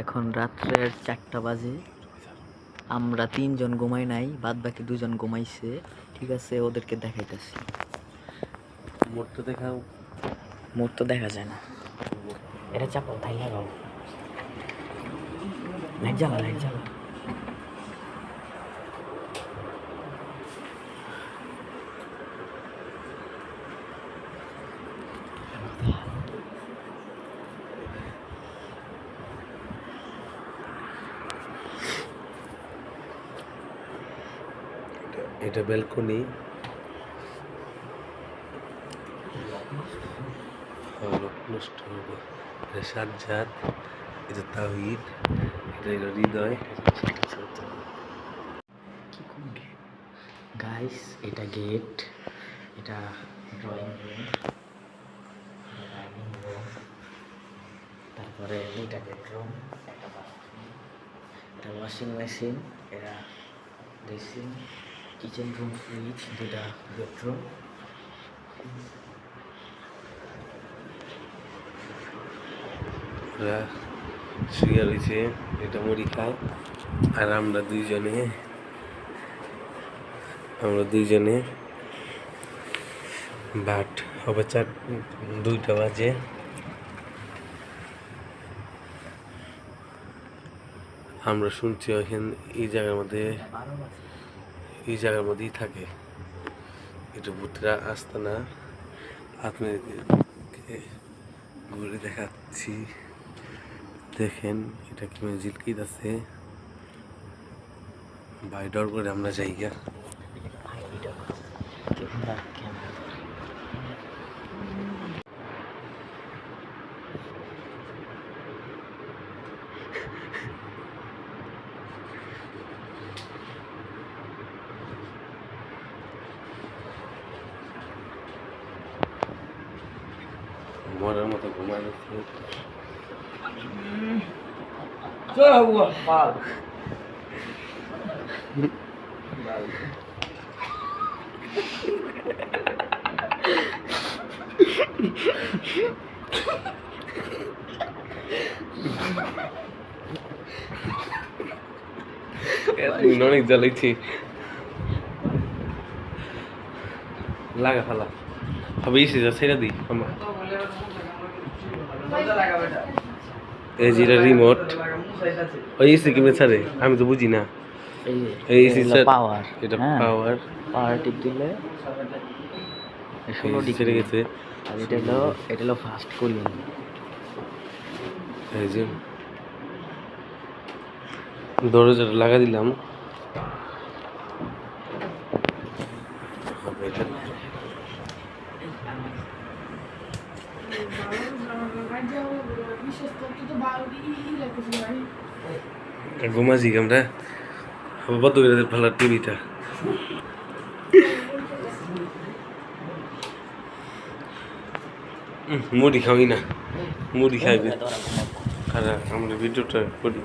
এখন রাত্রের চারটা বাজে। আমরা তিনজন ঘুমাই নাই বাদ বাকি দুজন ঘুমাইছে। ঠিক আছে ওদেরকে দেখাইতেছি। মূর্ত দেখাও। মোট তো দেখা যায় না। এটা চাপাও তাই লাগাও। লাইট জ্বালা লাইট জ্বালা এটা ব্যালকনি নষ্ট হবে। এটা সাজ্জাদ, এটা তাহিদ, এটা হলো হৃদয়। গাইস এটা গেট এটা ড্রয়িং রুম ডাইনিং রুম তারপরে দুইটা বেডরুম একটা বাথরুম এটা ওয়াশিং মেশিন এটা ড্রেসিং রুম ফ্রিজ দুটা বেডরুম ওরা শুয়ে রয়েছে, এটা মুড়ি খায় আর আমরা দুইজনে আমরা দুইজনে বাট হবে চার, দুইটা বাজে। আমরা শুনছি ওখানে এই জায়গার মধ্যে এই জায়গার মধ্যেই থাকে। এটা ভূতরা আসতে না আপনাদেরকে ঘুরে দেখাচ্ছি। দেখেন, এটা কি ঝিলকিত আছে? বাইডর করে আমরা যাই গা মরার মতো এতদিন অনেক জ্বালাইছি। লাগা ফালা। হবে ইসে যা ছেড়ে দিই আমার এই যেটা রিমোট ওই ইসে কি ছাড়ে আমি তো বুঝি না। এই পাওয়ার এটা হ্যাঁ পাওয়ার পাওয়ার টিপ দিলে ষোলো ডিগ্রি গেছে। আর এটা হলো এটা হলো ফাস্ট কুলিং এই যে দরজাটা লাগা দিলাম। ঘুমাছি হবে বদ্ধ করে দে ভালো টিভিটা। মুড়ি খাওয়াই না। মুড়ি খাইবে। আমরা ভিডিওটা করি।